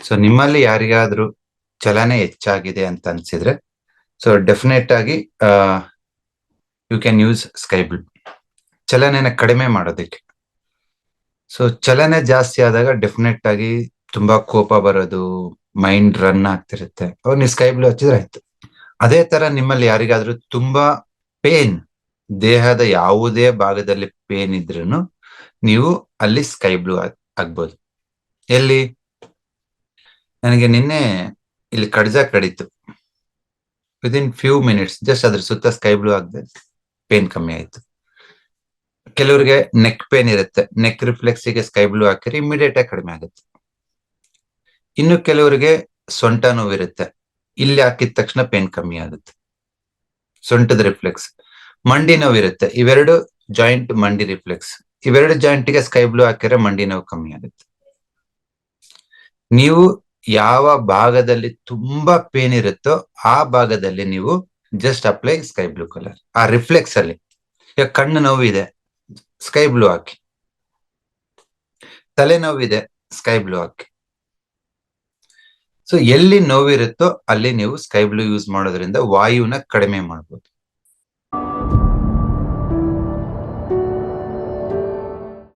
So ನಿಮ್ಮಲ್ಲಿ ಯಾರಿಗಾದ್ರೂ ಚಲನೆ ಹೆಚ್ಚಾಗಿದೆ ಅಂತ ಅನ್ಸಿದ್ರೆ ಸೊ ಡೆಫಿನೆಟ್ ಆಗಿ you can use sky blue ಚಲನೆನ ಕಡಿಮೆ ಮಾಡೋದಕ್ಕೆ. ಸೊ ಚಲನೆ ಜಾಸ್ತಿ ಆದಾಗ ಡೆಫಿನೆಟ್ ಆಗಿ ತುಂಬಾ ಕೋಪ ಬರೋದು ಮೈಂಡ್ ರನ್ ಆಗ್ತಿರುತ್ತೆ. ಅವಾಗ ನೀವು ಸ್ಕೈ ಬ್ಲೂ ಹಚ್ಚಿದ್ರೆ ಆಯ್ತು. ಅದೇ ತರ ನಿಮ್ಮಲ್ಲಿ ಯಾರಿಗಾದ್ರೂ ತುಂಬಾ ಪೇನ್ ದೇಹದ ಯಾವುದೇ ಭಾಗದಲ್ಲಿ ಪೇನ್ ಇದ್ರೂ ನೀವು ಅಲ್ಲಿ ಸ್ಕೈ ಬ್ಲೂ ಆಗ್ಬೋದು. ಎಲ್ಲಿ? ನನಗೆ ನಿನ್ನೆ ಇಲ್ಲಿ ಕಡ್ಜ ಕಡಿತು ವಿದಿನ್ ಫ್ಯೂ ಮಿನಿಟ್ಸ್ ಜಸ್ಟ್ ಅದ್ರ ಸುತ್ತ ಸ್ಕೈ ಬ್ಲೂ ಆಗದೆ ಪೇನ್ ಕಮ್ಮಿ ಆಯ್ತು. ಕೆಲವರಿಗೆ ನೆಕ್ ಪೇನ್ ಇರುತ್ತೆ. ನೆಕ್ ರಿಫ್ಲೆಕ್ಸ್ಗೆ ಸ್ಕೈ ಬ್ಲೂ ಹಾಕಿದ್ರೆ ಇಮಿಡಿಯೇಟ್ ಆಗಿ ಕಡಿಮೆ ಆಗುತ್ತೆ. ಇನ್ನು ಕೆಲವರಿಗೆ ಸೊಂಟ ನೋವಿರುತ್ತೆ ಇಲ್ಲಿ ಹಾಕಿದ ತಕ್ಷಣ ಪೇನ್ ಕಮ್ಮಿ ಆಗುತ್ತೆ. ಸೊಂಟದ ರಿಫ್ಲೆಕ್ಸ್ ಮಂಡಿ ನೋವಿರುತ್ತೆ ಇವೆರಡು ಜಾಯಿಂಟ್ ಮಂಡಿ ರಿಫ್ಲೆಕ್ಸ್ ಇವೆರಡು ಜಾಯಿಂಟ್ಗೆ ಸ್ಕೈ ಬ್ಲೂ ಹಾಕಿದ್ರೆ ಮಂಡಿ ನೋವು ಕಮ್ಮಿ ಆಗುತ್ತೆ. ನೀವು ಯಾವ ಭಾಗದಲ್ಲಿ ತುಂಬಾ ಪೇನ್ ಇರುತ್ತೋ ಆ ಭಾಗದಲ್ಲಿ ನೀವು just apply sky blue colour ಆ ರಿಫ್ಲೆಕ್ಸ್ ಅಲ್ಲಿ. ಈಗ ಕಣ್ಣು ನೋವಿದೆ ಸ್ಕೈ ಬ್ಲೂ ಹಾಕಿ. ತಲೆ ನೋವಿದೆ ಸ್ಕೈ ಬ್ಲೂ ಹಾಕಿ. ಸೊ ಎಲ್ಲಿ ನೋವಿರುತ್ತೋ ಅಲ್ಲಿ ನೀವು ಸ್ಕೈ ಬ್ಲೂ ಯೂಸ್ ಮಾಡೋದ್ರಿಂದ ವಾಯುನ ಕಡಿಮೆ ಮಾಡ್ಬೋದು.